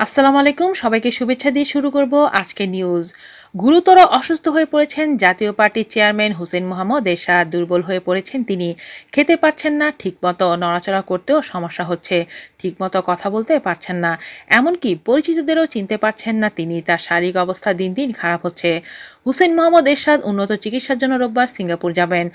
আসসালামু আলাইকুম সবাইকে শুভেচ্ছা দিয়ে শুরু করব আজকে নিউজ গুরুতর অসুস্থ হয়ে পড়েছেন জাতীয় পার্টির চেয়ারম্যান হুসেন মোহাম্মদ। এরশাদ দুর্বল হয়ে পড়েছেন তিনি। খেতে পারছেন না, ঠিকমতো নড়াচড়া করতেও সমস্যা হচ্ছে। ঠিকমতো কথা বলতে পারছেন না। এমনকি পরিচিতদেরও চিনতে পারছেন না তিনি। তার শারীরিক অবস্থা দিন দিন খারাপ হচ্ছে। হুসেন মোহাম্মদ এরশাদ উন্নত চিকিৎসার জন্য রোববার সিঙ্গাপুর যাবেন।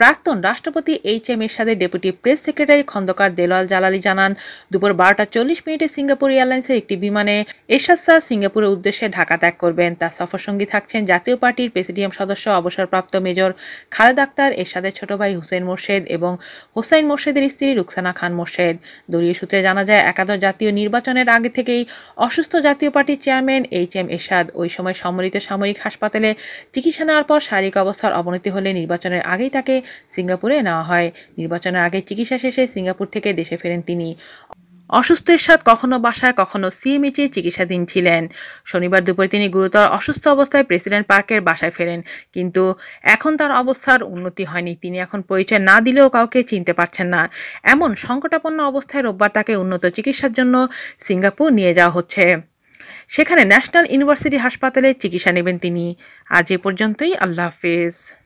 প্রাক্তন রাষ্ট্রপতি এইচ এম এরশাদের deputy press secretary Khandakar Delowar Jalali জানান, দুপুর বারোটা চল্লিশ মিনিটে সিঙ্গাপুর এয়ারলাইন্সের একটি বিমানে এরশাদ শাহ সিঙ্গাপুরের উদ্দেশ্যে ঢাকা ত্যাগ করবেন। তার সফরসঙ্গী থাকছেন জাতীয় পার্টির প্রেসিডিয়াম সদস্য, অবসরপ্রাপ্ত মেজর খালেদ আক্তার, এরশাদের ছোট ভাই হুসেন মোর্শেদ এবং হোসাইন মোর্শেদের স্ত্রী রুকসানা খান মোর্শেদ। দলীয় সূত্রে জানা যায়, একাদশ জাতীয় নির্বাচনের আগে থেকেই অসুস্থ জাতীয় পার্টির চেয়ারম্যান এইচ এম এরশাদ ওই সময় সম্মিলিত সামরিক হাসপাতালে চিকিৎসা নেওয়ার পর শারীরিক অবস্থার অবনতি হলে নির্বাচনের আগেই তাকে সিঙ্গাপুরে নেওয়া হয়। নির্বাচনের আগে চিকিৎসা শেষে সিঙ্গাপুর থেকে দেশে ফেরেন তিনি। অসুস্থ এরশাদ কখনো বাসায়, কখনো সিএমএইচে চিকিৎসাধীন ছিলেন। শনিবার দুপুরে তিনি গুরুতর অসুস্থ অবস্থায় প্রেসিডেন্ট পার্কের বাসায় ফেরেন। কিন্তু এখন তার অবস্থার উন্নতি হয়নি। তিনি এখন পরিচয় না দিলেও কাউকে চিনতে পারছেন না। এমন সংকটাপন্ন অবস্থায় রোববার তাকে উন্নত চিকিৎসার জন্য সিঙ্গাপুর নিয়ে যাওয়া হচ্ছে। সেখানে ন্যাশনাল ইউনিভার্সিটি হাসপাতালে চিকিৎসা নেবেন তিনি। আজ এ পর্যন্তই। আল্লাহ হাফেজ।